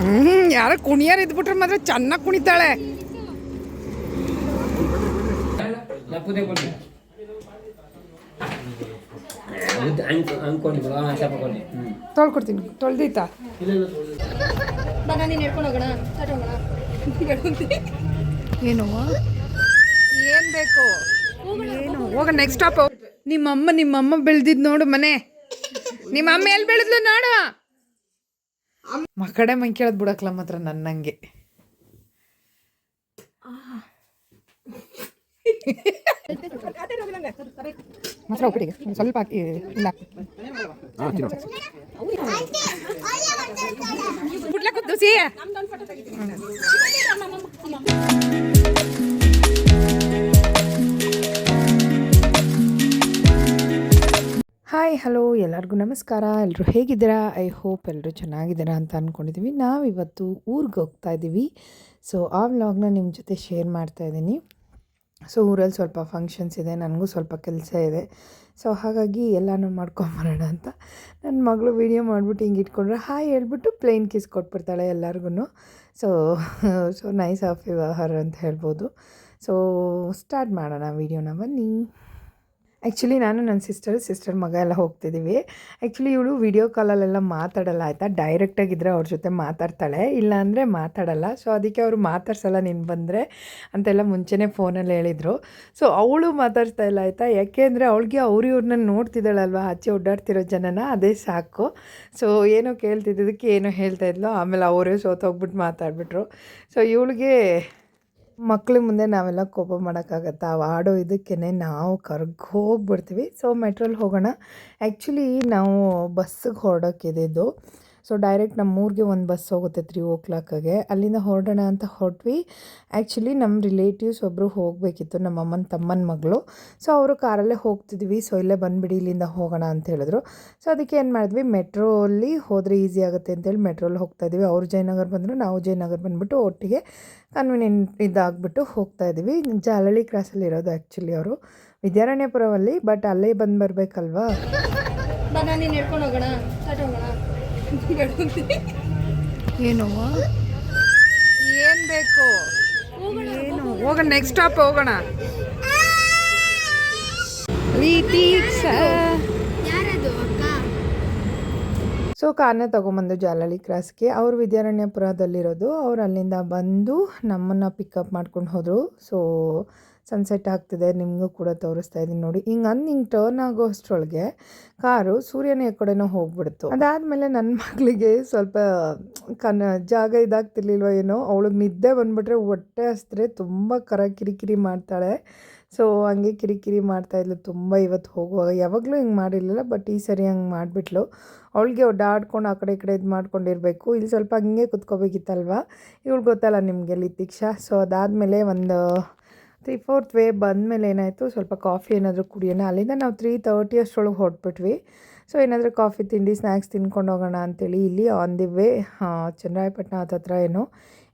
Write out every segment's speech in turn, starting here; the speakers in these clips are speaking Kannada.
ಹ್ಞೂ ಯಾರೋ ಕುಣಿಯಾರ ಇದ್ಬಿಟ್ರೆ ಮಾತ್ರ ಚೆನ್ನಾಗಿ ಕುಣಿತಾಳೆ. ತೊಳ್ಕೊಡ್ತೀನಿ ಏನು? ಏನು ಬೇಕು? ಏನು? ಹೋಗ ನೆಕ್ಸ್ಟ್ ಸ್ಟಾಪ್ ನಿಮ್ಮಮ್ಮ ನಿಮ್ಮಮ್ಮ ಬೆಳೆದಿದ್ದು ನೋಡು ಮನೆ. ನಿಮ್ಮ ಅಮ್ಮ ಎಲ್ಲಿ ಬೆಳೆದ್ಲು ನೋಡು? ಮಕ್ಕಡೆ ಮೈ ಕೇಳದ್ ಬಿಡಕ್ಲ ಮಾತ್ರ ನನ್ನಂಗೆ. ಮಾತ್ರ ಒಪ್ಪಿಟ್ಟಿಗೆ ಒಂದ್ ಸ್ವಲ್ಪ ಹಾಕಿ ಇಲ್ಲ. ಬಿಡ್ಲಕ್ಕ ದೋಸಿ ಹಾಯ್ ಹಲೋ ಎಲ್ಲರಿಗೂ ನಮಸ್ಕಾರ. ಎಲ್ಲರೂ ಹೇಗಿದ್ದೀರಾ? ಐ ಹೋಪ್ ಎಲ್ಲರೂ ಚೆನ್ನಾಗಿದ್ದೀರಾ ಅಂತ ಅಂದ್ಕೊಂಡಿದ್ದೀವಿ ನಾವಿವತ್ತು ಊರಿಗೆ ಹೋಗ್ತಾ ಇದ್ದೀವಿ ಸೊ ಆ ವ್ಲಾಗ್ನ ನಿಮ್ಮ ಜೊತೆ ಶೇರ್ ಮಾಡ್ತಾ ಇದ್ದೀನಿ ಸೊ ಊರಲ್ಲಿ ಸ್ವಲ್ಪ ಫಂಕ್ಷನ್ಸ್ ಇದೆ. ನನಗೂ ಸ್ವಲ್ಪ ಕೆಲಸ ಇದೆ. ಸೊ ಹಾಗಾಗಿ ಎಲ್ಲನೂ ಮಾಡ್ಕೊಂಬರೋಣ ಅಂತ. ನನ್ನ ಮಗಳು ವೀಡಿಯೋ ಮಾಡಿಬಿಟ್ಟು ಹಿಂಗೆ ಇಟ್ಕೊಂಡ್ರೆ ಹಾಯ್ ಹೇಳ್ಬಿಟ್ಟು ಪ್ಲೇನ್ ಕಿಸ್ ಕೊಟ್ಬಿಡ್ತಾಳೆ ಎಲ್ಲರಿಗೂ ಸೊ ಸೊ ನೈಸ್ ಆಫ್ ವ್ಯವಹಾರ ಅಂತ ಹೇಳ್ಬೋದು. ಸೊ ಸ್ಟಾರ್ಟ್ ಮಾಡೋಣ ವೀಡಿಯೋನ ಬನ್ನಿ. ಆ್ಯಕ್ಚುಲಿ ನಾನು ನನ್ನ ಸಿಸ್ಟರ್ ಸಿಸ್ಟರ್ ಮಗ ಎಲ್ಲ ಹೋಗ್ತಿದ್ದೀವಿ ಆ್ಯಕ್ಚುಲಿ ಇವಳು ವಿಡಿಯೋ ಕಾಲಲ್ಲೆಲ್ಲ ಮಾತಾಡಲ್ಲ, ಆಯಿತಾ? ಡೈರೆಕ್ಟಾಗಿದ್ದರೆ ಅವ್ರ ಜೊತೆ ಮಾತಾಡ್ತಾಳೆ. ಇಲ್ಲಾಂದರೆ ಮಾತಾಡಲ್ಲ. ಸೊ ಅದಕ್ಕೆ ಅವರು ಮಾತಾಡ್ಸಲ್ಲ ನೀನು ಬಂದರೆ ಅಂತೆಲ್ಲ ಮುಂಚೆನೇ ಫೋನಲ್ಲಿ ಹೇಳಿದರು. ಸೊ ಅವಳು ಮಾತಾಡ್ತಾ ಇಲ್ಲ, ಆಯಿತಾ? ಯಾಕೆ ಅವಳಿಗೆ ಅವ್ರು ಇವ್ರನ್ನ ನೋಡ್ತಿದ್ದಾಳಲ್ವಾ? ಆಚೆ ಓಡಾಡ್ತಿರೋ ಜನನ, ಅದೇ ಸಾಕು. ಸೊ ಏನೋ ಕೇಳ್ತಿದ್ದದಕ್ಕೆ ಏನೋ ಹೇಳ್ತಾ ಇದ್ಲು. ಆಮೇಲೆ ಅವರೇ ಸೋತೋಗ್ಬಿಟ್ಟು ಮಾತಾಡ್ಬಿಟ್ರು. ಸೊ ಇವಳಿಗೆ ಮಕ್ಳ ಮುಂದೆ ನಾವೆಲ್ಲ ಕೋಪ ಮಾಡೋಕ್ಕಾಗತ್ತಾ? ಅವು ಆಡೋ ಇದಕ್ಕೇ ನಾವು ಕರ್ಗೋಗ್ಬಿಡ್ತೀವಿ ಸೊ ಮೆಟ್ರೋಲ್ಲಿ ಹೋಗೋಣ. ಆ್ಯಕ್ಚುಲಿ ನಾವು ಬಸ್ಸಿಗೆ ಹೊರಡೋಕ್ಕಿದ್ದು ಸೊ ಡೈರೆಕ್ಟ್ ನಮ್ಮ ಊರಿಗೆ ಒಂದು ಬಸ್ ಹೋಗುತ್ತೆ ತ್ರೀ ಓ ಕ್ಲಾಕಾಗೆ ಅಲ್ಲಿಂದ ಹೊರಡೋಣ ಅಂತ ಹೊರಟ್ವಿ. ಆ್ಯಕ್ಚುಲಿ ನಮ್ಮ ರಿಲೇಟಿವ್ಸ್ ಒಬ್ಬರು ಹೋಗಬೇಕಿತ್ತು ನಮ್ಮ ಅಮ್ಮನ ತಮ್ಮನ ಮಗಳು. ಸೊ ಅವರು ಕಾರಲ್ಲೇ ಹೋಗ್ತಿದ್ವಿ. ಸೊ ಇಲ್ಲೇ ಬಂದುಬಿಡಿ, ಇಲ್ಲಿಂದ ಹೋಗೋಣ ಅಂತ ಹೇಳಿದ್ರು. ಸೊ ಅದಕ್ಕೆ ಏನು ಮಾಡಿದ್ವಿ? ಮೆಟ್ರೋಲ್ಲಿ ಹೋದರೆ ಈಸಿ ಆಗುತ್ತೆ ಅಂತೇಳಿ ಮೆಟ್ರೋಲ್ಲಿ ಹೋಗ್ತಾ ಇದ್ವಿ. ಅವ್ರು ಜಯನಗರ ಬಂದರು, ನಾವು ಜಯನಗರ ಬಂದುಬಿಟ್ಟು ಒಟ್ಟಿಗೆ ಕನ್ವೀನಿಯಂಟ್ ಇದಾಗ್ಬಿಟ್ಟು ಹೋಗ್ತಾ ಇದ್ವಿ. ಜಾಲಹಳ್ಳಿ ಕ್ರಾಸಲ್ಲಿ ಇರೋದು ಆ್ಯಕ್ಚುಲಿ ಅವರು. ವಿದ್ಯಾರಣ್ಯಪುರದಲ್ಲಿ ಬಟ್ ಅಲ್ಲೇ ಬಂದು ಬರಬೇಕಲ್ವಾ? ಹೋಗೋಣ. ಏನು? ಏನು ಬೇಕು? ಏನು? ಹೋಗೋಣ ನೆಕ್ಸ್ಟ್ ಸ್ಟಾಪ್ ಹೋಗೋಣ. ಸೊ ಕಾರ್ನ ತೊಗೊಂಬಂದು ಜಾಲಹಳ್ಳಿ ಕ್ರಾಸ್ಗೆ ಅವ್ರು ವಿದ್ಯಾರಣ್ಯಪುರದಲ್ಲಿರೋದು. ಅವ್ರು ಅಲ್ಲಿಂದ ಬಂದು ನಮ್ಮನ್ನು ಪಿಕಪ್ ಮಾಡ್ಕೊಂಡು ಹೋದರು. ಸೊ ಸನ್ಸೆಟ್ ಆಗ್ತಿದೆ, ನಿಮಗೂ ಕೂಡ ತೋರಿಸ್ತಾ ಇದ್ದೀನಿ ನೋಡಿ. ಹಿಂಗೆ ಅಂದ್ ಹಿಂಗೆ ಟರ್ನ್ ಆಗೋ ಅಷ್ಟರೊಳಗೆ ಕಾರು ಸೂರ್ಯನ ಕಡೆನೋ ಹೋಗ್ಬಿಡ್ತು. ಅದಾದಮೇಲೆ ನನ್ನ ಮಗಳಿಗೆ ಸ್ವಲ್ಪ ಕನ ಜಾಗ ಇದಾಗ್ತಿರ್ಲಿಲ್ವ ಏನೋ, ಅವಳಿಗೆ ನಿದ್ದೆ ಬಂದುಬಿಟ್ರೆ ಹೊಟ್ಟೆ ಹಸಿದ್ರೆ ತುಂಬ ಕರ ಕಿರಿಕಿರಿ ಮಾಡ್ತಾಳೆ. ಸೊ ಹಂಗೆ ಕಿರಿಕಿರಿ ಮಾಡ್ತಾಯಿದ್ಲು ತುಂಬ ಇವತ್ತು ಹೋಗುವಾಗ ಯಾವಾಗಲೂ ಹಿಂಗೆ ಮಾಡಿರಲಿಲ್ಲ ಬಟ್ ಈ ಸರಿ ಹಂಗೆ ಮಾಡಿಬಿಟ್ಲು. ಅವಳಿಗೆ ಓಡಾಡ್ಕೊಂಡು ಆ ಕಡೆ ಈ ಕಡೆ ಇದು ಮಾಡ್ಕೊಂಡಿರಬೇಕು. ಇಲ್ಲಿ ಸ್ವಲ್ಪ ಹಂಗೆ ಕುತ್ಕೋಬೇಕಿತ್ತಲ್ವ? ಇವಳು ಗೊತ್ತಲ್ಲ ನಿಮಗೆ ಲಿತೀಕ್ಷಾ ಸೊ ಅದಾದಮೇಲೆ ಒಂದು ತ್ರೀ ಫೋರ್ತ್ ವೇ ಬಂದಮೇಲೆ ಏನಾಯಿತು? ಸ್ವಲ್ಪ ಕಾಫಿ ಏನಾದರೂ ಕುಡಿಯೋಣ. ಅಲ್ಲಿಂದ ನಾವು ತ್ರೀ ತರ್ಟಿ ಅಷ್ಟರೊಳಗೆ ಹೊರಟ್ಬಿಟ್ವಿ. ಸೊ ಏನಾದರೂ ಕಾಫಿ ತಿಂಡಿ ಸ್ನ್ಯಾಕ್ಸ್ ತಿನ್ಕೊಂಡು ಹೋಗೋಣ ಅಂತೇಳಿ ಇಲ್ಲಿ ಆನ್ ದಿ ವೇ ಚನ್ನರಾಯಪಟ್ಟಣ ಹತ್ತತ್ರ ಏನೋ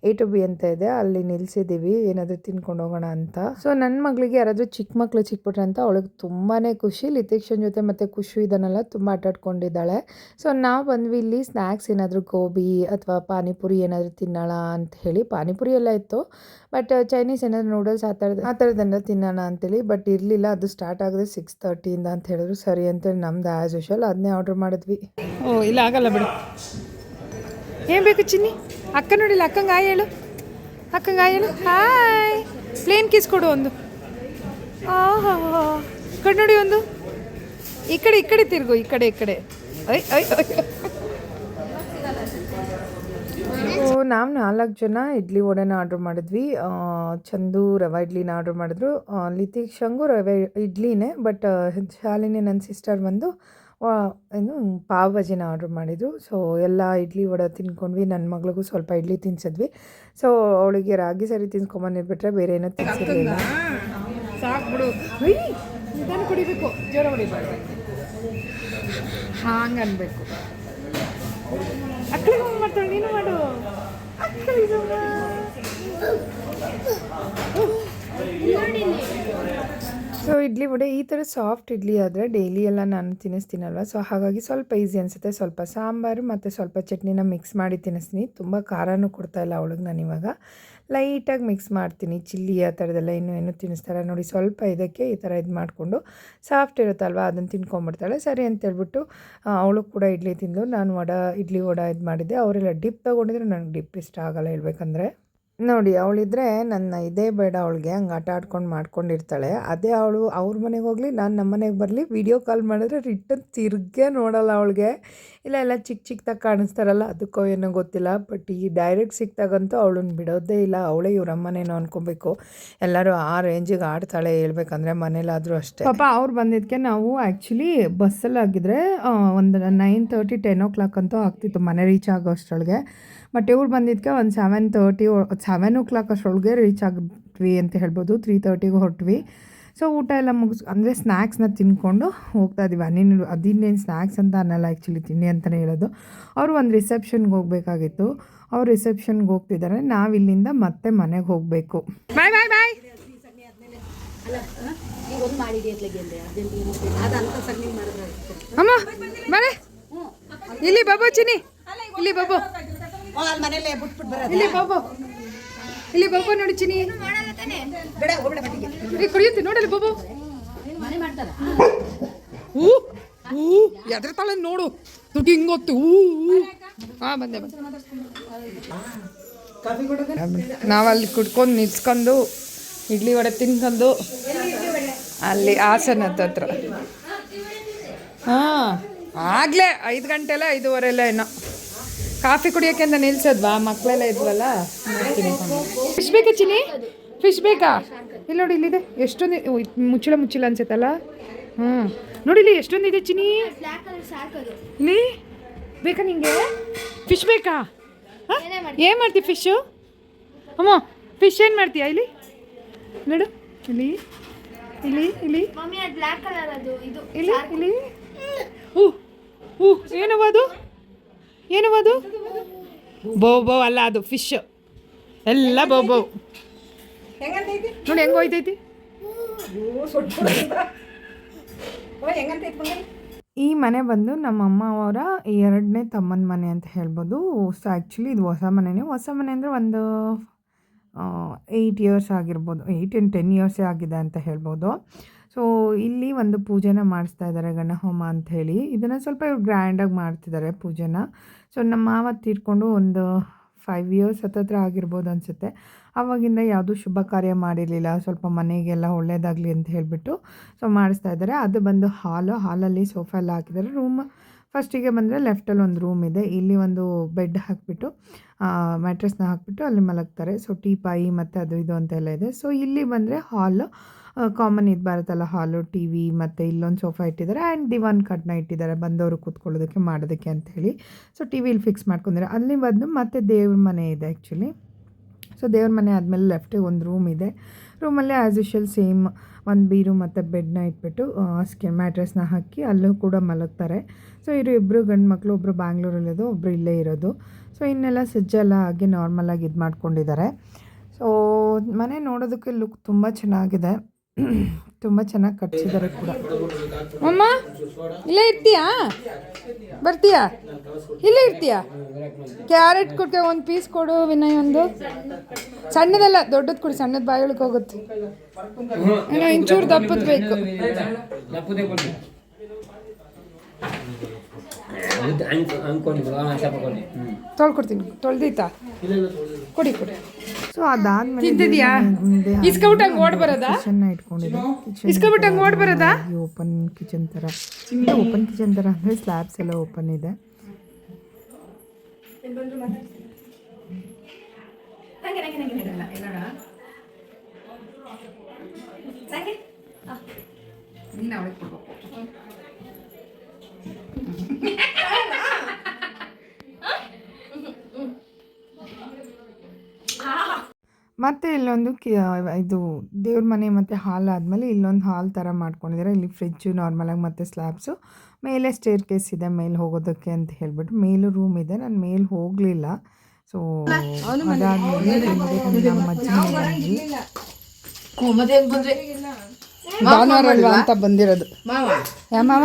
ಎ ಟು ಬಿ ಅಂತ ಇದೆ, ಅಲ್ಲಿ ನಿಲ್ಸಿದ್ದೀವಿ, ಏನಾದರೂ ತಿನ್ಕೊಂಡು ಹೋಗೋಣ ಅಂತ. ಸೊ ನನ್ನ ಮಗಳಿಗೆ ಯಾರಾದರೂ ಚಿಕ್ಕ ಮಕ್ಕಳು ಸಿಕ್ಬಿಟ್ರೆ ಅಂತ ಅವಳಿಗೆ ತುಂಬಾ ಖುಷಿ. ಲಿತೇಕ್ಷನ್ ಜೊತೆ ಮತ್ತು ಖುಷಿ ಇದನ್ನೆಲ್ಲ ತುಂಬ ಆಟಾಡ್ಕೊಂಡಿದ್ದಾಳೆ ಸೊ ನಾವು ಬಂದ್ವಿ ಇಲ್ಲಿ ಸ್ನ್ಯಾಕ್ಸ್ ಏನಾದರೂ ಗೋಬಿ ಅಥವಾ ಪಾನಿಪುರಿ ಏನಾದರೂ ತಿನ್ನೋಣ ಅಂತ ಹೇಳಿ. ಪಾನಿಪುರಿ ಎಲ್ಲ ಇತ್ತು. ಬಟ್ ಚೈನೀಸ್ ಏನಾದರೂ ನೂಡಲ್ಸ್ ಆ ಥರದ್ದು ಆ ಥರದ್ದೆಲ್ಲ ತಿನ್ನೋಣ ಅಂತೇಳಿ. ಬಟ್ ಇರಲಿಲ್ಲ, ಅದು ಸ್ಟಾರ್ಟ್ ಆಗಿದೆ ಸಿಕ್ಸ್ ತರ್ಟಿಯಿಂದ ಅಂತ ಹೇಳಿದ್ರು. ಸರಿ ಅಂತೇಳಿ ನಮ್ದು ಆ್ಯಸ್ ಯೂಶಲ್ ಅದನ್ನೇ ಆರ್ಡ್ರ್ ಮಾಡಿದ್ವಿ. ಓ, ಇಲ್ಲ, ಆಗಲ್ಲ ಬಿಡು. ಏನು ಬೇಕು ಚಿನ್ನಿ? ಅಕ್ಕ ನೋಡಿಲ್ಲ ಅಕ್ಕಂಗೆ ಆಯ್ ಹೇಳು. ಅಕ್ಕಂಗೆ ಆಯ್ ಹೇಳು. ಹಾಯ್ ಪ್ಲೇನ್ ಕಿಸ್ ಕೊಡು ಒಂದು. ಆಹಾ ಕಡೆ ನೋಡಿ ಒಂದು. ಈ ಕಡೆ ಈ ಕಡೆ ತಿರುಗು, ಈ ಕಡೆ ಈ ಕಡೆ. ನಾವು ನಾಲ್ಕು ಜನ ಇಡ್ಲಿ ವಡೆನ ಆರ್ಡ್ರ್ ಮಾಡಿದ್ವಿ. ಚಂದು ರವೆ ಇಡ್ಲಿನ ಆರ್ಡ್ರ್ ಮಾಡಿದ್ರು. ಲಿತಿಕ್ ಶಂಗು ರವೆ ಇಡ್ಲಿನೇ, ಬಟ್ ಶಾಲಿನಿ ನನ್ನ ಸಿಸ್ಟರ್ ಬಂದು ಏನು ಪಾವ್ ಭಾಜಿನ ಆರ್ಡ್ರ್ ಮಾಡಿದ್ರು ಸೊ ಎಲ್ಲ ಇಡ್ಲಿ ವಡೆ ತಿನ್ಕೊಂಡ್ವಿ. ನನ್ನ ಮಗಳಿಗೂ ಸ್ವಲ್ಪ ಇಡ್ಲಿ ತಿನ್ಸಿದ್ವಿ. ಸೊ ಅವಳಿಗೆ ರಾಗಿ ಸರಿ ತಿನ್ಸ್ಕೊಂಬಂದಿರ್ಬಿಟ್ರೆ ಬೇರೆ ಏನೋ ತಿನ್ಸಿರ್ಲಿಲ್ಲ ಕುಡಿಬೇಕು. ಜೋರ ಹೊಡಿಬಾರ್ದು. ಹಾಂಗೆ ಅನ್ಬೇಕು. ಅಕ್ಕಳಿಗೆ ಹಂಗೆ ಮಾಡ್ತಾಳೆ? ನೀನು ಮಾಡು. ಅಕ್ಕಳಿಗೆ ಸೊ ಇಡ್ಲಿ ವಡೆ ಈ ಥರ ಸಾಫ್ಟ್ ಇಡ್ಲಿ ಆದರೆ ಡೈಲಿ ಎಲ್ಲ ನಾನು ತಿನ್ನಿಸ್ತೀನಲ್ವ ಸೊ ಹಾಗಾಗಿ ಸ್ವಲ್ಪ ಈಸಿ ಅನಿಸುತ್ತೆ. ಸ್ವಲ್ಪ ಸಾಂಬಾರು ಮತ್ತು ಸ್ವಲ್ಪ ಚಟ್ನಿನ ಮಿಕ್ಸ್ ಮಾಡಿ ತಿನ್ನಿಸ್ತೀನಿ ತುಂಬ ಖಾರನೂ ಕೊಡ್ತಾ ಇಲ್ಲ ಅವಳಿಗೆ ನಾನು ಇವಾಗ. ಲೈಟಾಗಿ ಮಿಕ್ಸ್ ಮಾಡ್ತೀನಿ. ಚಿಲ್ಲಿ ಆ ಥರದ್ದೆಲ್ಲ ಇನ್ನೂ ಏನು ತಿನ್ನಿಸ್ತಾರೆ ನೋಡಿ ಸ್ವಲ್ಪ ಇದಕ್ಕೆ ಈ ಥರ ಇದು ಮಾಡಿಕೊಂಡು ಸಾಫ್ಟ್ ಇರುತ್ತಲ್ವ? ಅದನ್ನು ತಿನ್ಕೊಂಬಿಡ್ತಾಳೆ ಸರಿ ಅಂತೇಳ್ಬಿಟ್ಟು ಅವಳು ಕೂಡ ಇಡ್ಲಿ ತಿಂದು ನಾನು ವಡ, ಇಡ್ಲಿ ವಡ ಇದು ಮಾಡಿದ್ದೆ. ಅವರೆಲ್ಲ ಡಿಪ್ ತೊಗೊಂಡಿದ್ರೆ. ನನಗೆ ಡಿಪ್ ಇಷ್ಟ ಆಗಲ್ಲ ಹೇಳ್ಬೇಕಂದ್ರೆ. ನೋಡಿ, ಅವಳಿದ್ರೆ ನನ್ನ ಇದೇ ಬೇಡ ಅವಳಿಗೆ, ಹಂಗೆ ಆಟ ಆಡ್ಕೊಂಡು ಮಾಡ್ಕೊಂಡಿರ್ತಾಳೆ. ಅದೇ ಅವಳು ಅವ್ರ ಮನೆಗೆ ಹೋಗಲಿ, ನಾನು ನಮ್ಮ ಮನೆಗೆ ಬರಲಿ ವಿಡಿಯೋ ಕಾಲ್ ಮಾಡಿದ್ರೆ ರಿಟರ್ನ್ ತಿರುಗೇ ನೋಡಲ್ಲ ಅವಳಿಗೆ. ಇಲ್ಲ, ಎಲ್ಲ ಚಿಕ್ಕ ಚಿಕ್ಕದಾಗಿ ಕಾಣಿಸ್ತಾರಲ್ಲ, ಅದಕ್ಕೋ ಏನೋ ಗೊತ್ತಿಲ್ಲ ಬಟ್ ಈ ಡೈರೆಕ್ಟ್ ಸಿಕ್ತಾಗಂತೂ ಅವಳನ್ನ ಬಿಡೋದೇ ಇಲ್ಲ, ಅವಳೇ ಇವ್ರ ಅಮ್ಮನೇನೋ ಅನ್ಕೊಬೇಕು. ಎಲ್ಲರೂ ಆ ರೇಂಜಿಗೆ ಆಡ್ತಾಳೆ ಹೇಳ್ಬೇಕಂದ್ರೆ ಮನೇಲಾದರೂ ಅಷ್ಟೇ. ಪಾಪ ಅವ್ರು ಬಂದಿದ್ದಕ್ಕೆ ನಾವು ಆ್ಯಕ್ಚುಲಿ ಬಸ್ಸಲ್ಲಿ ಆಗಿದ್ರೆ ಒಂದು nine thirty ten o'clock ಅಂತೂ ಆಗ್ತಿತ್ತು, ಮನೆ ರೀಚ್ ಆಗೋ ಅಷ್ಟರೊಳಗೆ. ಬಟ್ ಇವ್ರು ಬಂದಿದ್ದಕ್ಕೆ ಒಂದು seven thirty seven o'clock ಅಷ್ಟರೊಳಗೆ ರೀಚ್ ಆಗಿದ್ವಿ ಅಂತ ಹೇಳ್ಬೋದು. ತ್ರೀ ತರ್ಟಿಗೆ ಹೊರಟ್ವಿ. ಸೊ ಊಟ ಎಲ್ಲ ಮುಗಿಸ್, ಅಂದರೆ ಸ್ನ್ಯಾಕ್ಸ್ನ ತಿನ್ಕೊಂಡು ಹೋಗ್ತಾ ಇದೀವಿ ಅನ್ನೇನು ಅದಿನ್ನೇನು ಸ್ನ್ಯಾಕ್ಸ್ ಅಂತ ಅನ್ನಲ್ಲ ಆ್ಯಕ್ಚುಲಿ ತಿಂಡಿ ಅಂತಲೇ ಹೇಳೋದು. ಅವರು ಒಂದು ರಿಸೆಪ್ಷನ್ಗೆ ಹೋಗಬೇಕಾಗಿತ್ತು. ಅವ್ರು ರಿಸೆಪ್ಷನ್ಗೆ ಹೋಗ್ತಿದ್ದಾರೆ. ನಾವು ಇಲ್ಲಿಂದ ಮತ್ತೆ ಮನೆಗೆ ಹೋಗಬೇಕು. ಬಾಯ್ ಬಾಯ್ ಬಾಯ್ ಅಮ್ಮ ಬರೇ ಇಲ್ಲಿ ಬಾಬು ಚಿನಿ ಇಲ್ಲಿ ಬಾಬು ಇಲ್ಲಿ ಬಾಬು. ಇಲ್ಲಿ ಬಾಬು ನೋಡಿ ಚಿನಿ ಇಲ್ಲಿ ಕುಡಿಯುತ್ತೆ ನೋಡಲ್ಲಿ ಬಾಬು. ಹೂ ಹೂ ಎದ್ರ ತಲೆ ನೋಡು. ದುಡ್ಡು ಹಿಂಗೊತ್ತು ಹೂ ಹೂ ಹಾ ಬಂದೆ ಬಂದೆ. ನಾವಲ್ಲಿ ಕುಡ್ಕೊಂಡು ನಿಲ್ಸ್ಕೊಂಡು ಇಡ್ಲಿ ವಡೆ ತಿನ್ಕೊಂಡು ಅಲ್ಲಿ ಹಾಸನದ ಹತ್ರ ಹಾಂ ಆಗಲೇ ಐದು ಗಂಟೆಲ್ಲ ಐದೂವರೆಲ್ಲ ಏನೋ ಕಾಫಿ ಕುಡಿಯೋಕೆ ಅಂತ ನಿಲ್ಸದ್ವಾ? ಮಕ್ಕಳೆಲ್ಲ ಇದ್ವಲ್ಲ? ಫಿಶ್ ಬೇಕಾ ಚಿನಿ ಫಿಶ್ ಬೇಕಾ? ಇಲ್ಲಿ ನೋಡಿ ಇಲ್ಲಿದೆ. ಎಷ್ಟೊಂದು ಮುಚ್ಚಳ ಮುಚ್ಚಿಲ್ಲ ಅನ್ಸುತ್ತಲ್ಲ? ಹ್ಞೂ ನೋಡಿ ಇಲ್ಲಿ ಎಷ್ಟೊಂದಿದೆ ಚಿನಿ ಇಲ್ಲಿ? ಬೇಕಾ ನಿಂಗೆ? ಫಿಶ್ ಬೇಕಾ? ಏನು ಮಾಡ್ತೀವಿ ಫಿಶ್ಶು ಅಮ್ಮ ಫಿಶ್ ಏನು ಮಾಡ್ತೀಯಾ ಇಲ್ಲಿ? ನೋಡು ಇಲ್ಲಿ ಇಲ್ಲಿ ಇಲ್ಲಿ. ಇಲ್ಲಿ ಇಲ್ಲಿ. ಹ್ಞೂ ಏನವ ಅದು? ಏನವ ಅದು? ಬೋ ಅಲ್ಲ, ಅದು ಫಿಶ್ ಎಲ್ಲ ಬೋ ಬೋ. ನೋಡಿ, ಹೆಂಗ್ ಹೋಯ್ತೈತಿ? ಈ ಮನೆ ಬಂದು ನಮ್ಮ ಅಮ್ಮ ಅವರ ಎರಡನೇ ತಮ್ಮನ ಮನೆ ಅಂತ ಹೇಳ್ಬೋದು. ಸೊ ಆ್ಯಕ್ಚುಲಿ ಇದು ಹೊಸ ಮನೆನೇ. ಹೊಸ ಮನೆ ಅಂದರೆ ಒಂದು ಏಯ್ಟ್ ಇಯರ್ಸ್ ಆಗಿರ್ಬೋದು. ಏಯ್ಟ್ ಆ್ಯಂಡ್ ಟೆನ್ ಇಯರ್ಸೇ ಆಗಿದೆ ಅಂತ ಹೇಳ್ಬೋದು. ಸೊ ಇಲ್ಲಿ ಒಂದು ಪೂಜೆನ ಮಾಡಿಸ್ತಾ ಇದ್ದಾರೆ ಗಣ ಹೋಮ ಅಂತ ಹೇಳಿ. ಇದನ್ನು ಸ್ವಲ್ಪ ಗ್ರ್ಯಾಂಡಾಗಿ ಮಾಡ್ತಿದ್ದಾರೆ ಪೂಜೆನ. ಸೊ ನಮ್ಮ ಮಾವ ತೀರ್ಕೊಂಡು ಒಂದು ಫೈವ್ ಇಯರ್ಸ್ ಹತ್ತತ್ರ ಆಗಿರ್ಬೋದು ಅನಿಸುತ್ತೆ. ಆವಾಗಿಂದ ಯಾವುದೂ ಶುಭ ಕಾರ್ಯ ಮಾಡಿರಲಿಲ್ಲ. ಸ್ವಲ್ಪ ಮನೆಗೆಲ್ಲ ಒಳ್ಳೆಯದಾಗಲಿ ಅಂತ ಹೇಳಿಬಿಟ್ಟು ಸೊ ಮಾಡಿಸ್ತಾ ಇದ್ದಾರೆ. ಅದು ಬಂದು ಹಾಲು, ಹಾಲಲ್ಲಿ ಸೋಫಾ ಎಲ್ಲ ಹಾಕಿದ್ದಾರೆ. ರೂಮ್ ಫಸ್ಟಿಗೆ ಬಂದರೆ ಲೆಫ್ಟಲ್ಲಿ ಒಂದು ರೂಮ್ ಇದೆ. ಇಲ್ಲಿ ಒಂದು ಬೆಡ್ ಹಾಕಿಬಿಟ್ಟು ಮ್ಯಾಟ್ರೆಸ್ನ ಹಾಕಿಬಿಟ್ಟು ಅಲ್ಲಿ ಮಲಗ್ತಾರೆ. ಸೊ ಟೀ, ಪಾಯಿ ಮತ್ತು ಅದು ಇದು ಅಂತೆಲ್ಲ ಇದೆ. ಸೊ ಇಲ್ಲಿ ಬಂದರೆ ಹಾಲು ಕಾಮನ್ ಇದು ಬರುತ್ತಲ್ಲ ಹಾಲು ಟಿ ವಿ ಮತ್ತು ಇಲ್ಲೊಂದು ಸೋಫಾ ಇಟ್ಟಿದ್ದಾರೆ ಆ್ಯಂಡ್ ದಿವಾನ್ ಕಟ್ನ ಇಟ್ಟಿದ್ದಾರೆ ಬಂದವರು ಕೂತ್ಕೊಳ್ಳೋದಕ್ಕೆ ಮಾಡೋದಕ್ಕೆ ಅಂತ ಹೇಳಿ. ಸೊ ಟಿ ವಿಲಿ ಫಿಕ್ಸ್ ಮಾಡ್ಕೊಂಡಿದ್ದಾರೆ ಅಲ್ಲಿ ಬಂದು ಮತ್ತೆ ದೇವ್ರ ಮನೆ ಇದೆ ಆ್ಯಕ್ಚುಲಿ ಸೊ ದೇವ್ರ ಮನೆ ಆದಮೇಲೆ ಲೆಫ್ಟಿಗೆ ಒಂದು ರೂಮ್ ಇದೆ. ರೂಮಲ್ಲಿ ಆ್ಯಸ್ ಯೂಶಲ್ ಸೇಮ್ ಒಂದು ಬೀರು ಮತ್ತು ಬೆಡ್ನ ಇಟ್ಬಿಟ್ಟು ಸ್ಕೆ ಮ್ಯಾಟ್ರೆಸ್ನ ಹಾಕಿ ಅಲ್ಲೂ ಕೂಡ ಮಲಗ್ತಾರೆ. ಸೊ ಇವರು ಇಬ್ಬರು ಗಂಡು ಮಕ್ಕಳು ಒಬ್ಬರು ಬ್ಯಾಂಗ್ಳೂರಲ್ಲಿರೋದು ಒಬ್ಬರು ಇಲ್ಲೇ ಇರೋದು. ಸೊ ಇನ್ನೆಲ್ಲ ಸಜ್ಜೆಲ್ಲ ಹಾಗೆ ನಾರ್ಮಲಾಗಿ ಇದು ಮಾಡ್ಕೊಂಡಿದ್ದಾರೆ ಸೊ ಮನೆ ನೋಡೋದಕ್ಕೆ ಲುಕ್ ತುಂಬ ಚೆನ್ನಾಗಿದೆ. ತುಂಬ ಚೆನ್ನಾಗಿ ಕಟ್ಸಿದ್ದಾರೆ ಕೂಡ. ಅಮ್ಮ, ಇಲ್ಲೇ ಇರ್ತೀಯಾ? ಬರ್ತೀಯಾ? ಇಲ್ಲೇ ಇರ್ತೀಯಾ? ಕ್ಯಾರೆಟ್ ಕೊಡ್ತೇವೆ ಒಂದು ಪೀಸ್ ಕೊಡು ವಿನಯ್ ಒಂದು. ಸಣ್ಣದಲ್ಲ, ದೊಡ್ಡದು ಕೊಡಿ, ಸಣ್ಣದ ಬಾಯೊಳಗೆ ಹೋಗುತ್ತೆ. ಇನ್ನೂ ಇಂಚೂರು ದಪ್ಪದ ಬೇಕು. ತೊಳ್ಕೊಡ್ತೀನಿ. ತೊಳ್ದೈತಾ? ಕೊಡಿ ಕೊಡಿ. ಸೊ ಅದಾದ್ಮೇಲೆ ತಿಂತಿದ್ಯಾ? ಇಸ್ಕೊಬಿಟ್ಟು ಹಂಗೆ ಓಡ್ ಬರೋದಾ? ಕಿಚನ್ನ ಇಟ್ಕೊಂಡಿದ್ದೆ ಇಸ್ಕೊಬಿಟ್ಟು ಹಂಗ್ ಓಡ್ ಬರೋದಾ? ಓಪನ್ ಕಿಚನ್ ಥರ ಓಪನ್ ಕಿಚನ್ ಥರ ಅಂದರೆ ಸ್ಲ್ಯಾಬ್ಸ್ ಎಲ್ಲ ಓಪನ್ ಇದೆ. ಮತ್ತು ಇಲ್ಲೊಂದು ಕಿ ಇದು ದೇವ್ರ ಮನೆ ಮತ್ತು ಹಾಲ್ ಆದಮೇಲೆ ಇಲ್ಲೊಂದು ಹಾಲ್ ಥರ ಮಾಡ್ಕೊಂಡಿದ್ದಾರೆ ಇಲ್ಲಿ ಫ್ರಿಜ್ಜು ನಾರ್ಮಲಾಗಿ ಮತ್ತು ಸ್ಲ್ಯಾಬ್ಸು. ಮೇಲೆ ಸ್ಟೇರ್ ಕೇಸ್ ಇದೆ ಮೇಲೆ ಹೋಗೋದಕ್ಕೆ ಅಂತ ಹೇಳ್ಬಿಟ್ಟು ಮೇಲೂ ರೂಮ್ ಇದೆ. ನಾನು ಮೇಲೆ ಹೋಗಲಿಲ್ಲ. ಸೊ ಅದಾದಮೇಲೆ ನಮ್ಮ ಅಜ್ಜಿ. ಭಾನುವಾರ ಅಲ್ವಾ ಅಂತ ಬಂದಿರೋದು. ಯಾ ಮಾವ?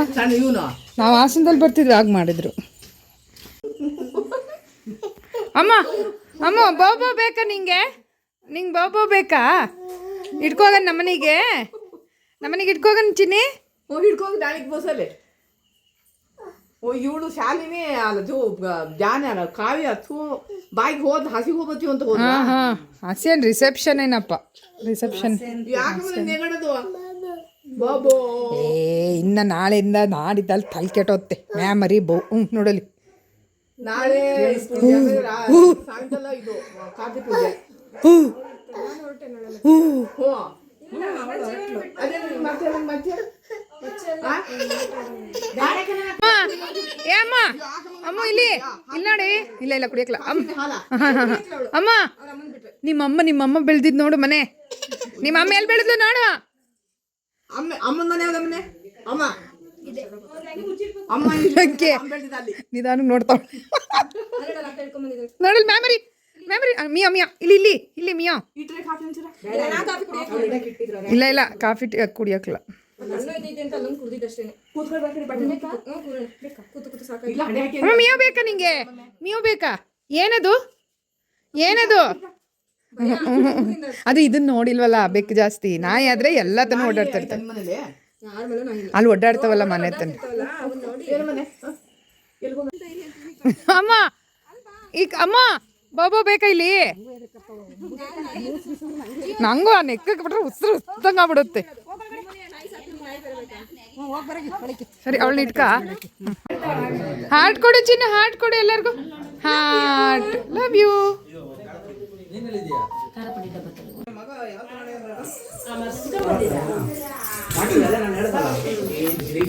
ನಾವು ಹಾಸನದಲ್ಲಿ ಬರ್ತಿದ್ವಿ ಆಗ ಮಾಡಿದ್ರು. ಅಮ್ಮ ಅಮ್ಮ ಬಾಬಾ ಬೇಕಾ ನಿಂಗೆ? ನಿಂಗೆ ಬಾಬು ಬೇಕಾ? ಇಟ್ಕೋಗ ನಮ್ಮನಿಗೆ? ನಮ್ಮನಿಗೆ ಇಟ್ಕೋಗ ಚಿನ್ನಿ? ಓ ಹಿಡ್ಕೊಂಡು ನಾಳೆಗೆ ಬಸ್ಸಲ್ಲಿ ಓ ಇವಳು ಶಾಲಿನೇ ಜಾನ ಅಲ್ಲ ಕಾವ್ಯ ಥೂ ಬಾಯಿಗೆ ಹೋದ್ ಹಸಿಗೆ ಹೋಗ್ಬತ್ತೀವಿ ಅಂತ ಹೋದ ಹಾಂ ಹಾಂ. ಹಸೇನು ರಿಸೆಪ್ಷನ್ ಏನಪ್ಪ? ರಿಸೆಪ್ಷನ್ ಯಾಕೆ ನೆಗಡದು ಬಾಬೋ. ಏ ಇನ್ನ ನಾಳೆಯಿಂದ ನಾಡಿದ್ದಲ್ಲಿ ತಲೆ ಕೆಟ್ಟೋತ್ತೆ. ಮ್ಯಾಮರಿ ಬೋ ಹ್ಞೂ ನೋಡಲಿ. ನಾಳೆ ಸಾಯಂಕಾಲ ಇದು ಕಾಫಿ ಪೂಜೆ. ಹ್ಞೂ ಹ್ಞೂ? ಅಮ್ಮ ಏ ಅಮ್ಮ. ಅಮ್ಮ ಇಲ್ಲಿ. ಇಲ್ಲ ನೋಡಿ. ಇಲ್ಲ ಇಲ್ಲ ಕುಡಿಯಕ್ಲ ಅಮ್ಮ. ಅಮ್ಮ. ನಿಮ್ಮಮ್ಮ ನಿಮ್ಮಮ್ಮ ಬೆಳೆದಿದ್ ನೋಡು ಮನೆ. ನಿಮ್ಮ ಅಮ್ಮ ಎಲ್ಲಿ ಬೆಳೆದ್ಲು ನೋಡು. ಅಮ್ಮ ಅಮ್ಮನ ಮನೆ ಅಮ್ಮನೆ ಅಮ್ಮ. ಅಮ್ಮ? ಅಮ್ಮ ನಿಧಾನ ನೋಡ್ತಾವ ನೋಡಲ್ ಮ್ಯಾಮರಿ ಮ್ಯಾಮರಿ ಮಿಯಾ ಮಿಯಾ ಇಲ್ಲಿ ಇಲ್ಲಿ ಇಲ್ಲಿ ಮಿಯಾ ಇಲ್ಲ ಇಲ್ಲ ಕಾಫಿ ಟೀ ಮಿಯೋ ಬೇಕಾ? ನಿಂಗೆ? ಮಿಯೋ ಬೇಕಾ? ಏನದು? ಏನದು? ಅದು ಇದನ್ನ ನೋಡಿಲ್ವಲ್ಲ ಬೆಕ್ಕು ಜಾಸ್ತಿ. ನಾಯಿ ಆದ್ರೆ ಎಲ್ಲ ತನ ಓಡಾಡ್ತಿರ್ತಾರೆ ಮನೇಲಿ ಅಲ್ಲಿ ಓಡಾಡ್ತಾವಲ್ಲ ಮನೆ ತನ? ಅಮ್ಮ ಈಗ ಅಮ್ಮ ಬಾಬಾ ಬೇಕಾ ಇಲ್ಲಿ? ನಂಗೂ ಆ ನೆಕ್ಕಕ್ಕೆ ಬಿಟ್ರೆ ಉಸಿರು ಉಸ್ತಂಗ ಆಗ್ಬಿಡುತ್ತೆ. ಸರಿ ಅವಳು ಇಟ್ಕ. ಹಾಡ್ ಕೊಡು ಚಿನ್ನ ಹಾಡ್ ಕೊಡು ಎಲ್ಲರಿಗೂ. ಹಾಡ್ ಲವ್ ಯು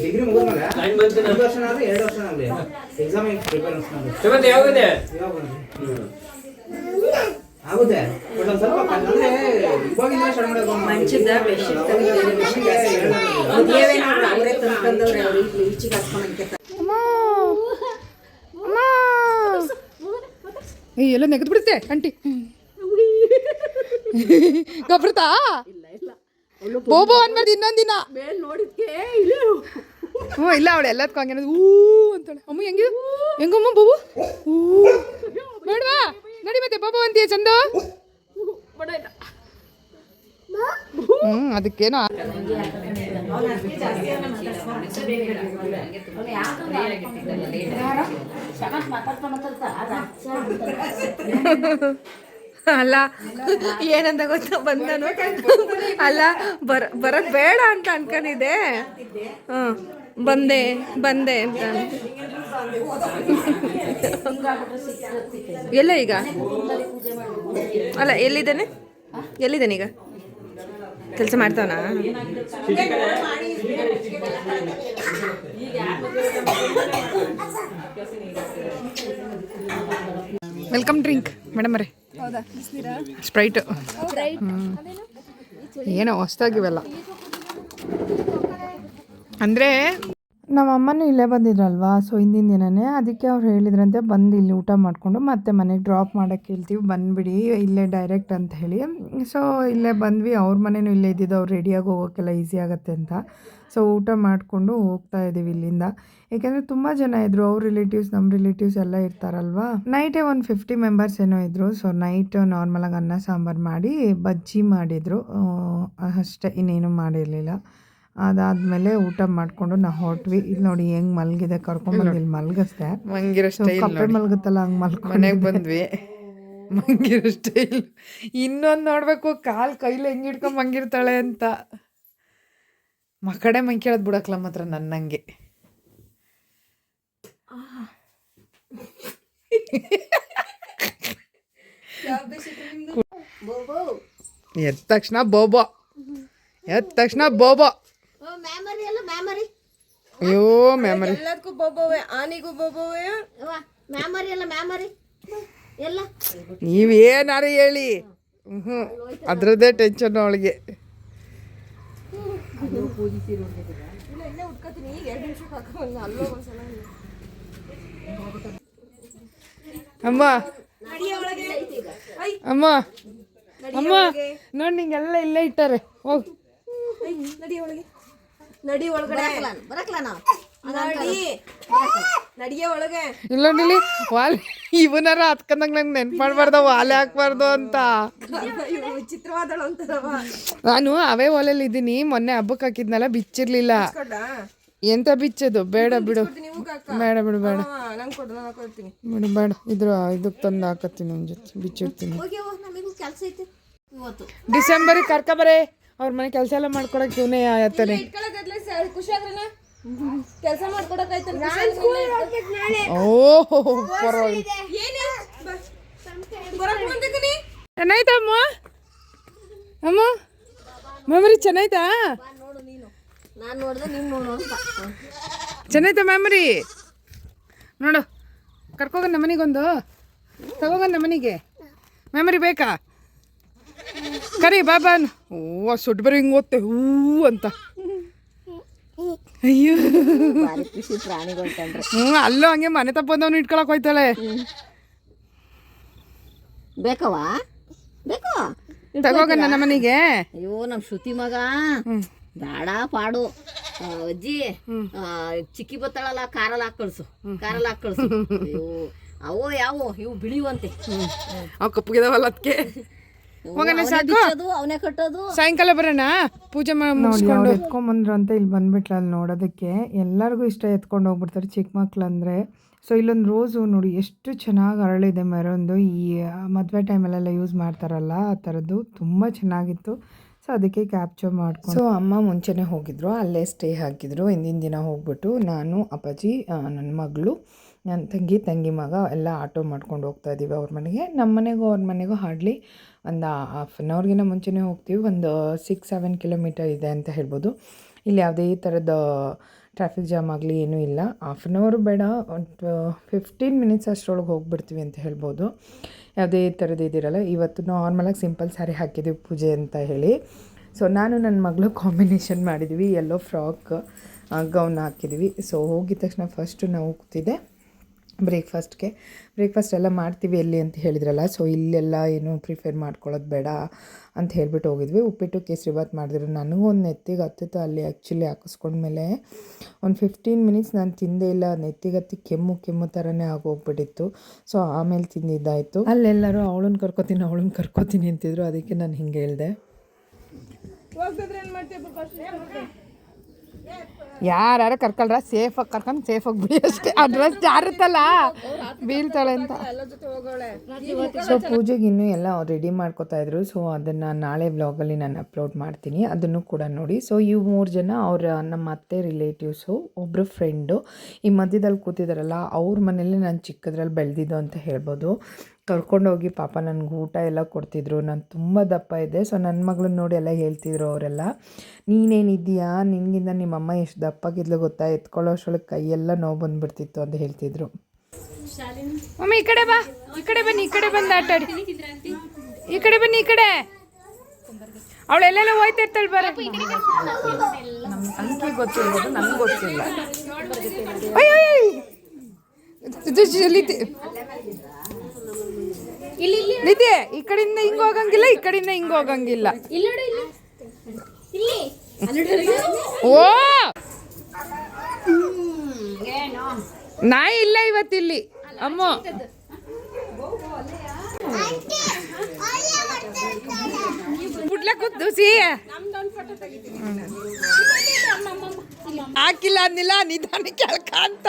ಡಿಗ್ರಿ ಮುಗಿದ್ಮೇಲೆ ಟೈಮ್ ಬಂತು ಒಂದು ವರ್ಷ ಆದ್ರೆ ಎರಡು ವರ್ಷ ಆಗಲಿ ಎಕ್ಸಾಮ್ ಪ್ರಿಪೇರೆನ್ಸ್ ಸುಮಂತ್ ಯಾವಾಗಿದೆ ಆಗುತ್ತೆ ಬಟ್ ಒಂದು ಸ್ವಲ್ಪ ಅಂದ್ರೆ ಇವಾಗಿಂದ ಸ್ಟಾರ್ಟ್ ಮಂಚದ ಬೆಡ್ಶೀಟ್ ಅವರೇ ತಂದ್ಕೊಂಡವ್ರೆ ಅವ್ರು ಈಚೆಗೆ ಏ ಎಲ್ಲ ಇಲ್ಲ ಇಲ್ಲ. ಗಬ್ರತಾ ಬೋಬೋ ಅನ್ಬಾರ್ದು ಇನ್ನೊಂದಿನ ಮೇಲ್ ನೋಡಿದ್ಕೆ ಇಲ್ಲ. ಹ್ಞೂ ಇಲ್ಲ ಅವಳು ಎಲ್ಲದಕ್ಕೂ ಹಂಗೆ ಅನ್ನೋದು, ಊ ಅಂತಾಳೆ. ಅಮ್ಮ ಹೆಂಗೆ ಹೆಂಗಮ್ಮ ಬಾಬು? ಊ. ಬೇಡವಾ ನಡಿ ಮತ್ತೆ ಬಾಬು ಅಂತೀಯ ಚಂದ? ಹ್ಞೂ ಅದಕ್ಕೇನೋ ಅಲ್ಲ, ಏನಂತ ಗೊತ್ತಾ, ಬಂದನು. ಅಲ್ಲ, ಬರ ಬರಕ್ ಬೇಡ ಅಂತ ಅನ್ಕೊಂಡಿದ್ದೆ. ಹ್ಮ್, ಬಂದೆ ಬಂದೆ ಅಂತ. ಎಲ್ಲ ಈಗ? ಅಲ್ಲ, ಎಲ್ಲಿದ್ದಾನೆ? ಎಲ್ಲಿದ್ದಾನೆ ಈಗ? ಕೆಲಸ ಮಾಡ್ತಾವನಾ? ವೆಲ್ಕಮ್ ಡ್ರಿಂಕ್ ಮೇಡಮ್ ರೀ ಸ್ಪ್ರೈಟ್ ಏನೋ ಹೊಸ್ದಾಗಿವೆಲ್ಲ. ಅಂದರೆ ನಮ್ಮ ಅಮ್ಮನೂ ಇಲ್ಲೇ ಬಂದಿದ್ರಲ್ವಾ? ಸೊ ಹಿಂದಿನ ದಿನವೇ ಅದಕ್ಕೆ ಅವ್ರು ಹೇಳಿದ್ರಂತೆ, ಬಂದು ಇಲ್ಲಿ ಊಟ ಮಾಡಿಕೊಂಡು ಮತ್ತೆ ಮನೆಗೆ ಡ್ರಾಪ್ ಮಾಡೋಕ್ಕೆ ಹೇಳ್ತೀವಿ, ಬಂದುಬಿಡಿ, ಇಲ್ಲೇ ಡೈರೆಕ್ಟ್ ಅಂತ ಹೇಳಿ. ಸೊ ಇಲ್ಲೇ ಬಂದ್ವಿ, ಅವ್ರ ಮನೇನೂ ಇಲ್ಲೇ ಇದ್ದಿದ್ದು, ಅವ್ರು ರೆಡಿಯಾಗಿ ಹೋಗೋಕ್ಕೆಲ್ಲ ಈಸಿ ಆಗುತ್ತೆ ಅಂತ. ಸೊ ಊಟ ಮಾಡಿಕೊಂಡು ಹೋಗ್ತಾ ಇದ್ದೀವಿ ಇಲ್ಲಿಂದ. ಏಕೆಂದರೆ ತುಂಬ ಜನ ಇದ್ದರು ಅವ್ರ ರಿಲೇಟಿವ್ಸ್ ನಮ್ಮ ರಿಲೇಟಿವ್ಸ್ ಎಲ್ಲ ಇರ್ತಾರಲ್ವಾ? ನೈಟೇ ಒಂದು ಫಿಫ್ಟಿ ಮೆಂಬರ್ಸ್ ಏನೋ ಇದ್ದರು ಸೊ ನೈಟ್ ನಾರ್ಮಲಾಗಿ ಅನ್ನ ಸಾಂಬಾರು ಮಾಡಿ, ಬಜ್ಜಿ ಮಾಡಿದರು. ಅಷ್ಟೇ, ಇನ್ನೇನು ಮಾಡಿರಲಿಲ್ಲ. ಅದಾದಮೇಲೆ ಊಟ ಮಾಡ್ಕೊಂಡು ನಾವು ಹೊರಟ್ವಿ. ಇಲ್ಲಿ ನೋಡಿ ಹೆಂಗ್ ಮಲ್ಗಿದೆ ಕರ್ಕೊಂಡ್ ಕರ್ಕೊಂಡ್ಬಂದು ಇಲ್ಲಿ ಮಲಗಿಸ್ದೆ. ಮಂಗಿರೋ ಸ್ಟೈಲ್ ಕಪ್ಪೆ ಮಲಗುತ್ತಲ್ಲ ಹಂಗೆ ಮಲ್ಕೊಂಡು ಮನೆಗೆ ಬಂದ್ವಿ. ಮಂಗಿರೋ ಸ್ಟೈಲ್ ಇನ್ನೊಂದು ನೋಡ್ಬೇಕು ಕಾಲ್ ಕೈಲಿ ಹೆಂಗ್ ಹಿಡ್ಕೊಂಡ್ ಮಂಗಿರ್ತಾಳೆ ಅಂತ. ಮಕ್ಕಡೆ ಮಂಕೇಳದ್ ಬಿಡಕ್ಲ ಮಾತ್ರ ನನ್ನಂಗೆ. ಎದ್ದ ತಕ್ಷಣ ಬೋಬೋ. ಎದ್ದ ತಕ್ಷಣ ಬೋಬೋ. ಅಯ್ಯೋ ಮೆಮರಿ ಎಲ್ಲದಕ್ಕೂ ಬೊಬ್ಬವೆ ಆನಿಗೂ ಬೊಬ್ಬವೆ ಮ್ಯಾಮರಿ ಎಲ್ಲ ಮ್ಯಾಮರಿ ಎಲ್ಲ. ನೀವೇನಾರು ಹೇಳಿ. ಹ್ಞೂ ಅದರದ್ದೇ ಟೆನ್ಷನ್ ಅವಳಿಗೆ. ಅಮ್ಮ. ಅಮ್ಮ. ಅಮ್ಮ. ನೋಡಿ ನಿಂಗೆಲ್ಲ ಇಲ್ಲೇ ಇಟ್ಟಾರೆ. ಹೋಗ್. ನಡಿ ಒಳಗೆ ಒಳಗಡೆ. ಬರಕ್ಲ ನಾವು? ನಡಿ. ನಡಿಯ ಒಳಗೆ. ಇಲ್ಲ ನಿಲ್ಲಿ ವಾಲ್ ಇವನಾರ ಹತ್ಕೊಂಡಂಗ ನಂಗೆ ನೆನ್ಪು ಮಾಡಬಾರ್ದು ವಾಲೆ ಹಾಕ್ಬಾರ್ದು ಅಂತ. ವಿಚಿತ್ರವಾದಳು ಅಂತಾರವ. ನಾನು ಅವೇ ಒಲೆಯಲ್ಲಿ ಇದ್ದೀನಿ ಮೊನ್ನೆ ಹಬ್ಬಕ್ಕೆ ಹಾಕಿದ್ನಲ್ಲ ಬಿಚ್ಚಿರ್ಲಿಲ್ಲ. ಎಂತ ಬಿಚ್ಚದು? ಬೇಡ ಬಿಡು. ಬೇಡ ಬಿಡು ಬೇಡ. ಬಿಡು ಬೇಡ. ಇದ್ರ ಇದಕ್ಕೆ ತಂದು ಹಾಕತ್ತೀನಿ ನನ್ನ ಜೊತೆ ಇವತ್ತು. ಡಿಸೆಂಬರಿಗೆ ಕರ್ಕೊಬರೇ ಅವ್ರ ಮನೆ ಕೆಲಸ ಎಲ್ಲ ಮಾಡ್ಕೊಡಕ್ಕೆ ಇವನೇ ಇಟ್ಕೊಳಕತ್ಲೆ ಖುಷಿ ಆದ್ರನ? ಕೆಲಸ ಓಹೋ ಪರವಾಗಿಲ್ಲ. ಚೆನ್ನಾಯ್ತಾ ಅಮ್ಮ ಅಮ್ಮ ಮೆಮರಿ ಚೆನ್ನಾಯ್ತಾ ನೋಡು ನೀನು ನಾನು ನೋಡಿದ್ರೆ ನೀನು ನೋಡು ಅಂತ ಚೆನ್ನಾಯ್ತಾ ಮೆಮರಿ ನೋಡು ಕರ್ಕೋಗ ನಮ್ಮನಿಗೊಂದು. ತಗೋಗ ನಮ್ಮನಿಗೆ. ಮೆಮರಿ ಬೇಕಾ? ಕರಿ ಬಾಬಾ ಓ ಸುಟ್ಟು ಬರೀ ಹಿಂಗೆ ಓದ್ತೆ. ಹೂ ಅಂತ. ಅಯ್ಯೋ. ಭಾರಿ ಖುಷಿ ಪ್ರಾಣಿಗಳು ಕಂಡ್ರೆ. ಹ್ಞೂ ಅಲ್ಲೂ ಹಂಗೆ ಮನೆ ತಪ್ಪ ಬಂದವನು ಇಟ್ಕೊಳಕ್ ಹೋಯ್ತಾಳೆ. ಬೇಕವಾ ಬೇಕು? ತಗೋಗ ನನ್ನ ಮನೆಗೆ. ಅಯ್ಯೋ ನಮ್ಮ ಶ್ರುತಿ ಮಗ. ಬೇಡ ಪಾಡು. ಅಜ್ಜಿ ಚಿಕ್ಕಿ ಬತ್ತಾಳಲ್ಲ ಕಾರಲ್ಲಿ ಹಾಕಿ ಕಳ್ಸು ಕಾರಲ್ಲಿ ಹಾಕಿ ಕಳ್ಸು ಅಯ್ಯೋ ಅವೋ ಯಾವೋ? ಇವು ಬಿಳಿವಂತೆ ಅವು ಕಪ್ಪಗಿದಾವಲ್ಲ ಅದಕ್ಕೆ ಸಾಕು. ಸಾಯಂಕಾಲ ಬರೋಣ ಪೂಜೆ ಮುಗಿಸ್ಕೊಂಡು. ಅಂತ ಇಲ್ಲಿ ಬಂದ್ಬಿಟ್ಲ ಅಲ್ಲಿ ನೋಡೋದಕ್ಕೆ. ಎಲ್ಲರಿಗೂ ಇಷ್ಟ ಎತ್ಕೊಂಡು ಹೋಗ್ಬಿಡ್ತಾರೆ ಚಿಕ್ಕ ಮಕ್ಳು ಅಂದರೆ ಸೊ ಇಲ್ಲೊಂದು ರೋಸು ನೋಡಿ ಎಷ್ಟು ಚೆನ್ನಾಗಿ ಅರಳಿದೆ ಮೆರೊಂದು. ಈ ಮದುವೆ ಟೈಮಲ್ಲೆಲ್ಲ ಯೂಸ್ ಮಾಡ್ತಾರಲ್ಲ ಆ ಥರದ್ದು ತುಂಬ ಚೆನ್ನಾಗಿತ್ತು. ಸೊ ಅದಕ್ಕೆ ಕ್ಯಾಪ್ಚರ್ ಮಾಡ್ಕೊಂಡು ಸೊ ಅಮ್ಮ ಮುಂಚೆನೇ ಹೋಗಿದ್ರು, ಅಲ್ಲೇ ಸ್ಟೇ ಹಾಕಿದ್ರು. ಹಿಂದಿನ ದಿನ ಹೋಗ್ಬಿಟ್ಟು ನಾನು, ಅಪ್ಪಾಜಿ ನನ್ನ ಮಗಳು ನನ್ನ ತಂಗಿ ತಂಗಿ ಮಗ ಎಲ್ಲ ಆಟೋ ಮಾಡ್ಕೊಂಡು ಹೋಗ್ತಾ ಇದ್ದೀವಿ ಅವ್ರ ಮನೆಗೆ. ನಮ್ಮ ಮನೆಗೂ ಅವ್ರ ಮನೆಗೂ ಹಾರ್ಡ್ಲಿ ಒಂದು ಹಾಫ್ ಆನ್ ಅವರ್ಗಿನ ಮುಂಚೆನೇ ಹೋಗ್ತೀವಿ. ಒಂದು ಸಿಕ್ಸ್ ಸೆವೆನ್ ಕಿಲೋಮೀಟರ್ ಇದೆ ಅಂತ ಹೇಳ್ಬೋದು. ಇಲ್ಲಿ ಯಾವುದೇ ಥರದ ಟ್ರಾಫಿಕ್ ಜಾಮ್ ಆಗಲಿ ಏನೂ ಇಲ್ಲ. ಹಾಫ್ ಆನ್ ಅವರ್ ಬೇಡ, ಒಂದು ಫಿಫ್ಟೀನ್ ಮಿನಿಟ್ಸ್ ಅಷ್ಟರೊಳಗೆ ಹೋಗ್ಬಿಡ್ತೀವಿ ಅಂತ ಹೇಳ್ಬೋದು. ಯಾವುದೇ ಥರದ್ದು ಇದಿರಲ್ಲ, ಇವತ್ತು ನಾರ್ಮಲಾಗಿ ಸಿಂಪಲ್ ಸ್ಯಾರಿ ಹಾಕಿದ್ದೀವಿ ಪೂಜೆ ಅಂತ ಹೇಳಿ. ಸೊ ನಾನು ನನ್ನ ಮಗಳು ಕಾಂಬಿನೇಷನ್ ಮಾಡಿದ್ವಿ ಎಲ್ಲೋ ಫ್ರಾಕ್ ಗೌನ್ ಹಾಕಿದ್ವಿ. ಸೊ ಹೋಗಿದ ತಕ್ಷಣ ಫಸ್ಟು ನಾವು ಕೂತಿದ್ದೆ. ಬ್ರೇಕ್ಫಾಸ್ಟ್ಗೆ ಬ್ರೇಕ್ಫಾಸ್ಟ್ ಎಲ್ಲ ಮಾಡ್ತೀವಿ ಎಲ್ಲಿ ಅಂತ ಹೇಳಿದ್ರಲ್ಲ ಸೊ ಇಲ್ಲೆಲ್ಲ ಏನು ಪ್ರಿಫೇರ್ ಮಾಡ್ಕೊಳ್ಳೋದು ಬೇಡ ಅಂತ ಹೇಳ್ಬಿಟ್ಟು ಹೋಗಿದ್ವಿ. ಉಪ್ಪಿಟ್ಟು ಕೇಸರಿಬಾತ್ ಮಾಡಿದ್ರು. ನನಗೂ ಒಂದು ನೆತ್ತಿಗೆ ಹತ್ತಿತ್ತು ಅಲ್ಲಿ ಆ್ಯಕ್ಚುಲಿ ಹಾಕಿಸ್ಕೊಂಡ್ಮೇಲೆ ಒಂದು ಫಿಫ್ಟೀನ್ ಮಿನಿಟ್ಸ್ ನಾನು ತಿಂದೇ ಇಲ್ಲ. ನೆತ್ತಿಗೆ ಹತ್ತಿ ಕೆಮ್ಮು ಕೆಮ್ಮು ಥರನೇ ಆಗೋಗ್ಬಿಟ್ಟಿತ್ತು. ಸೊ ಆಮೇಲೆ ತಿಂದಿದ್ದಾಯಿತು. ಅಲ್ಲೆಲ್ಲರೂ ಅವಳನ್ನ ಕರ್ಕೋತೀನಿ ಅವಳನ್ನ ಕರ್ಕೋತೀನಿ ಅಂತಿದ್ರು. ಅದಕ್ಕೆ ನಾನು ಹಿಂಗೆ ಹೇಳಿದೆ. ಹೋಗ್ತಿದ್ರೆ ಏನ್ ಮಾಡ್ತೀಯ? ಯಾರು ಕರ್ಕೊಳ್ರ ಸೇಫಾಗಿ ಕರ್ಕೊಂಡು ಸೇಫಾಗಿ ಬಿಡಿ ಅಷ್ಟೇ. ಆ ಡ್ರೆಸ್ ಜಾರುತ್ತಲ್ಲ? ಬೀಳ್ತಾಳೆ ಅಂತ. ಸೊ ಪೂಜೆಗೆ ಇನ್ನೂ ಎಲ್ಲ ರೆಡಿ ಮಾಡ್ಕೋತಾ ಇದ್ರು. ಸೊ ಅದನ್ನು ನಾಳೆ ವ್ಲಾಗಲ್ಲಿ ನಾನು ಅಪ್ಲೋಡ್ ಮಾಡ್ತೀನಿ. ಅದನ್ನು ಕೂಡ ನೋಡಿ. ಸೊ ಇವು ಮೂರು ಜನ ಅವರ ನಮ್ಮ ಅತ್ತೆ ರಿಲೇಟಿವ್ಸು ಒಬ್ಬರು ಫ್ರೆಂಡು ಈ ಮಧ್ಯದಲ್ಲಿ ಕೂತಿದ್ದಾರಲ್ಲ ಅವ್ರ ಮನೇಲಿ ನಾನು ಚಿಕ್ಕದ್ರಲ್ಲಿ ಬೆಳೆದಿದ್ದು ಅಂತ ಹೇಳ್ಬೋದು. ಕರ್ಕೊಂಡೋಗಿ ಪಾಪ ನನಗೆ ಊಟ ಎಲ್ಲ ಕೊಡ್ತಿದ್ರು ನಾನು ತುಂಬ ದಪ್ಪ ಇದ್ದೆ. ಸೊ ನನ್ನ ಮಗಳನ್ನ ನೋಡಿ ಎಲ್ಲ ಹೇಳ್ತಿದ್ರು ಅವರೆಲ್ಲ. ನೀನೇನಿದ್ದೀಯಾ? ನಿನಗಿಂತ ನಿಮ್ಮಮ್ಮ ಎಷ್ಟು ದಪ್ಪಾಗಿದ್ಲು ಗೊತ್ತಾ? ಎತ್ಕೊಳ್ಳೋ ಅಷ್ಟರೊಳಗೆ ಕೈಯೆಲ್ಲ ನೋವು ಬಂದ್ಬಿಡ್ತಿತ್ತು ಅಂತ ಹೇಳ್ತಿದ್ರು. ಮಮ್ಮಿ ಈ ಕಡೆ ಬಾ. ಈ ಕಡೆ ಬನ್ನಿ ಈ ಕಡೆ ಬಂದು ಆಟಾಡಿ ಈ ಕಡೆ ಬನ್ನಿ ಈ ಕಡೆ. ಅವಳು ಎಲ್ಲೆಲ್ಲ ಹೋಯ್ತಾ ಇರ್ತಾಳೆ ಬರ ಅಂಕಿ ಗೊತ್ತಿರ್ಬೋದು ನಮ್ಗೆ ಗೊತ್ತಿಲ್ಲ. ಅಯ್ಯೋ ಇದು ಲಿತಿ ಈ ಕಡೆಯಿಂದ ಹಿಂಗ್ ಹೋಗಂಗಿಲ್ಲ ಈ ಕಡೆಯಿಂದ ಹಿಂಗ್ ಹೋಗಂಗಿಲ್ಲ. ಓ! ನಾಯಿ ಇಲ್ಲ ಇವತ್ತಿಲ್ಲಿ. ಅಮ್ಮ. ಬಿಡ್ಲ ಕೂತು ಸಿ. ಹಾಕಿಲ್ಲ ಅಂದಿಲ್ಲ ನಿಧಾನ ಕೆಳಕ ಅಂತ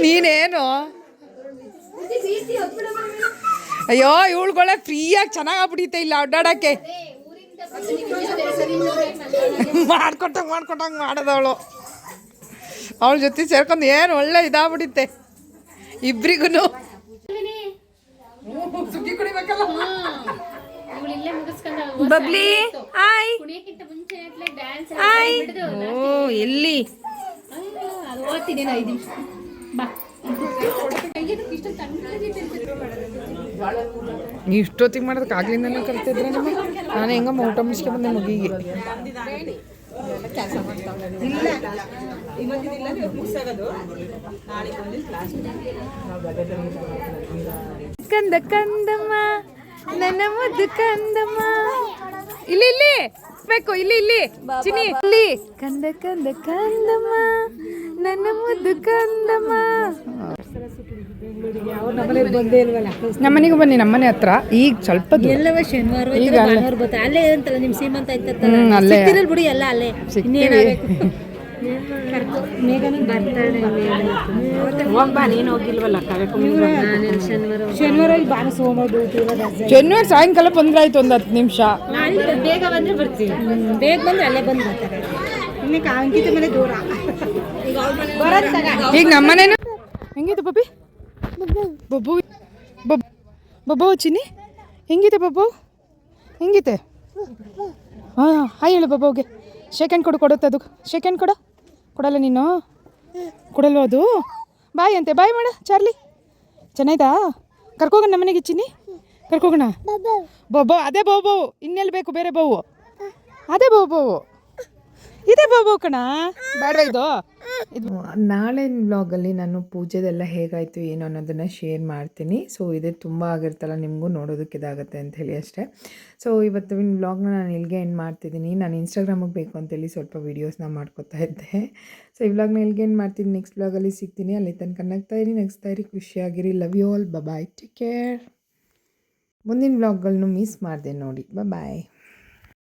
ನೀನೇನು? ಅಯ್ಯೋ ಇವಳುಗಳೇ ಫ್ರೀಯಾಗಿ ಚೆನ್ನಾಗಿ ಆಗ್ಬಿಟ್ಟಿತ್ತೆ ಇಲ್ಲ ಅಡ್ಡಾಡಕ್ಕೆ. ಮಾಡ್ಕೊಟ್ಟಂಗೆ ಮಾಡ್ಕೊಟ್ಟಂಗೆ ಮಾಡೋದವಳು. ಅವಳ ಜೊತೆ ಸೇರ್ಕೊಂಡು ಏನು ಒಳ್ಳೆ ಇದಾಗ್ಬಿಟ್ಟಿತ್ತೆ ಇಬ್ರಿಗೂ ಬಬ್ಲಿ ಹಾಯ್. ಹಾಯ್. ಓ ಎಲ್ಲಿ? ನೀವು ಇಷ್ಟೊತ್ತಿಗೆ ಮಾಡೋದಕ್ಕೆ ಆಗ್ಲಿಂದನೇ ಕಲ್ತಿದ್ರೆ ನಮಗೆ ನಾನು ಹೆಂಗಮ್ಮ ಊಟ ಮುಗಿಸ್ಕೊಂಡು ಬಂದೆ ಮಗಿಗೆ ಕಂದ ಕಂದಮ್ಮ ನನ್ನ ಮುದ್ದು ಕಂದಮ್ಮ. ಇಲ್ಲಿ ಇಲ್ಲಿ. ಬೇಕು ಇಲ್ಲಿ ಇಲ್ಲಿ. ಚಿನಿ ಇಲ್ಲಿ. ಕಂದ ಕಂದ ಕಂದಮ್ಮ. ನನ್ನ ಮುದ್ದು ಕಂದಮ್ಮ. ನಮ್ಮನೆಗೂ ಬನ್ನಿ ನಮ್ಮನೆ ಹತ್ರ. ಈಗ ಸ್ವಲ್ಪ. ಎಲ್ಲವ ಶನಿವಾರ ಈಗ ಅಲ್ಲೇ. ಅಂತಲ್ಲ ನಿಮ್ ಸೀಮಂತ ಅಲ್ಲೇ. ಬಿಡಿ ಎಲ್ಲ ಅಲ್ಲೇ. ಶನಿವಾರ ಸಾಯಂಕಾಲ ಬಂದ್ರೆ ಆಯ್ತು ಒಂದು ಹತ್ತು ನಿಮಿಷ. ಬೇಗ ಬಂದ್ರೆ ಬರ್ತೀವಿ. ಬೇಗ ಬಂದ್ರೆ ಅಲ್ಲೇ ಬಂದು ಬರ್ತಾರೆ ಇನ್ನೇ ಅಂಕಿತ ಮೇಲೆ ದೂರ. ಈಗ ನಮ್ಮನೇನು ಹೆಂಗಿದೆ ಬಬ್ಬಿ? ಬಬ್ಬು ಬಬ್ ಬಬ್ಬು ಚಿನ್ನಿ? ಹೆಂಗಿದೆ ಬಬ್ಬು? ಹೆಂಗಿದೆ? ಹಾಂ ಹಾಯ್ ಹೇಳು ಬಬ್ಬುಗೆ ಶೇಕೆಂಡ್ ಕೊಡು ಕೊಡುತ್ತೆ ಅದು. ಶೇಕೆಂಡ್ ಕೊಡು. ಕೊಡಲ್ಲ ನೀನು? ಕೊಡಲ್ವ ಅದು? ಬಾಯ್ ಅಂತೆ ಬಾಯ್ ಮಾಡ ಚಾರ್ಲಿ. ಚೆನ್ನಾಯ್ತಾ? ಕರ್ಕೋಗೋಣ ನಮ್ಮನೆಗೆ ಚಿನ್ನಿ? ಕರ್ಕೋಗೋಣ? ಬಬ್ಬು. ಅದೇ ಬೌಬು ಇನ್ನೆಲ್ಲಿ ಬೇಕು ಬೇರೆ ಬಾವು ಅದೇ ಬೌಬು ಇದೇ ಬಾಬು ಕಣ? ಬೇಡ ಇದು? ನಾಳೆ ವ್ಲಾಗಲ್ಲಿ ನಾನು ಪೂಜೆದೆಲ್ಲ ಹೇಗಾಯಿತು, ಏನು ಅನ್ನೋದನ್ನು ಶೇರ್ ಮಾಡ್ತೀನಿ. ಸೊ ಇದೆ ತುಂಬ ಆಗಿರ್ತಲ್ಲ ನಿಮಗೂ ನೋಡೋದಕ್ಕೆ ಇದಾಗುತ್ತೆ ಅಂತ ಹೇಳಿ ಅಷ್ಟೇ. ಸೊ ಇವತ್ತಿನ ವ್ಲಾಗ್ನ ನಾನು ಇಲ್ಲಿಗೆ ಎಂಡ್ ಮಾಡ್ತಿದ್ದೀನಿ. ನಾನು ಇನ್ಸ್ಟಾಗ್ರಾಮಿಗೆ ಬೇಕು ಅಂತೇಳಿ ಸ್ವಲ್ಪ ವೀಡಿಯೋಸ್ನ ಮಾಡ್ಕೊತಾ ಇದ್ದೆ. ಸೊ ಈ ವ್ಲಾಗ್ನ ಇಲ್ಲಿಗೆ ಎಂಡ್ ಮಾಡ್ತೀನಿ. ನೆಕ್ಸ್ಟ್ ವ್ಲಾಗಲ್ಲಿ ಸಿಗ್ತೀನಿ. ಅಲ್ಲಿ ತನಕ ನಗ್ತಾ ಇರಿ, ನಗ್ಸ್ತಾ ಇರಿ, ಖುಷಿಯಾಗಿರಿ. Love you all bye take care ಮುಂದಿನ ವ್ಲಾಗ್ಗಳನ್ನೂ ಮಿಸ್ ಮಾಡಿದೆ ನೋಡಿ. ಬಾಯ್